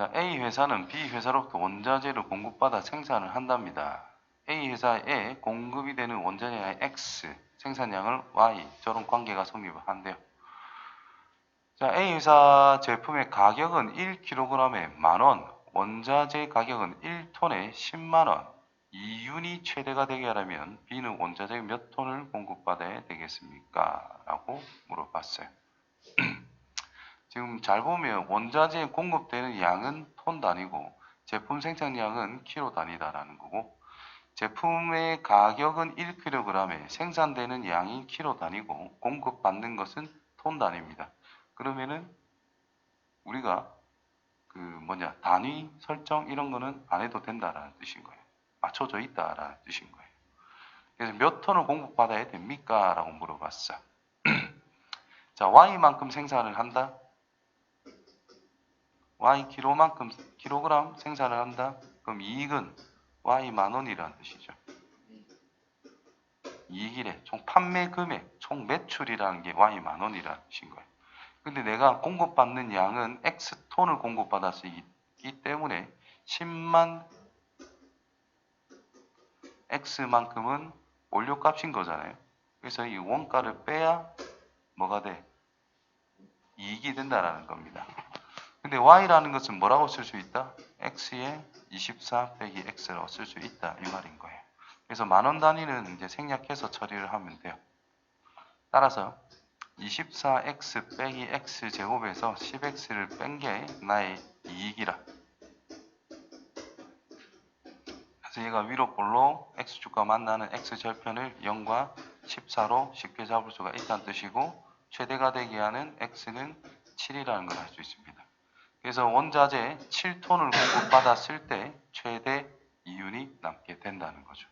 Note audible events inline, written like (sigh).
자, A 회사는 B 회사로부터 원자재를 공급받아 생산을 한답니다. A 회사에 공급이 되는 원자재의 X, 생산량을 Y, 저런 관계가 성립을 한대요. 자, A 회사 제품의 가격은 1kg에 만원, 원자재 가격은 1톤에 10만원, 이윤이 최대가 되게 하려면 B는 원자재 몇 톤을 공급받아야 되겠습니까? 라고 물어봤어요. (clears throat) 지금 잘 보면 원자재에 공급되는 양은 톤 단위고 제품 생산량은 킬로 단위다라는 거고 제품의 가격은 1kg에 생산되는 양이 킬로 단위고 공급받는 것은 톤 단위입니다. 그러면은 우리가 그 뭐냐 단위 설정 이런 거는 안 해도 된다라는 뜻인 거예요. 맞춰져 있다라는 뜻인 거예요. 그래서 몇 톤을 공급받아야 됩니까? 라고 물어봤어. (clears throat) 자, Y만큼 생산을 한다. Y 킬로만큼 킬로그램 생산을 한다. 그럼 이익은 Y 만 원이라는 뜻이죠. 이익이래. 총 판매 금액, 총 매출이라는 게 Y 만 원이라는 거예요. 근데 내가 공급받는 양은 X 톤을 공급받았기 때문에 10만 X만큼은 원료값인 거잖아요. 그래서 이 원가를 빼야 뭐가 돼? 이익이 된다라는 겁니다. 근데 y라는 것은 뭐라고 쓸 수 있다? x에 24 빼기 x라고 쓸 수 있다 이 말인 거예요. 그래서 만원 단위는 이제 생략해서 처리를 하면 돼요. 따라서 24x 빼기 x 제곱에서 10x를 뺀 게 나의 이익이라. 그래서 얘가 위로 볼로 x축과 만나는 x 절편을 0과 14로 쉽게 잡을 수가 있다는 뜻이고 최대가 되게 하는 x는 7이라는 걸 알 수 있습니다. 그래서 원자재 7톤을 공급받았을 때 최대 이윤이 남게 된다는 거죠.